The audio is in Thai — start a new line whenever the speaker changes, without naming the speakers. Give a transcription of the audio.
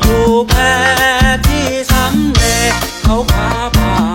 อยู่แพ
้
ที่ส
ำเร็เขาพาพา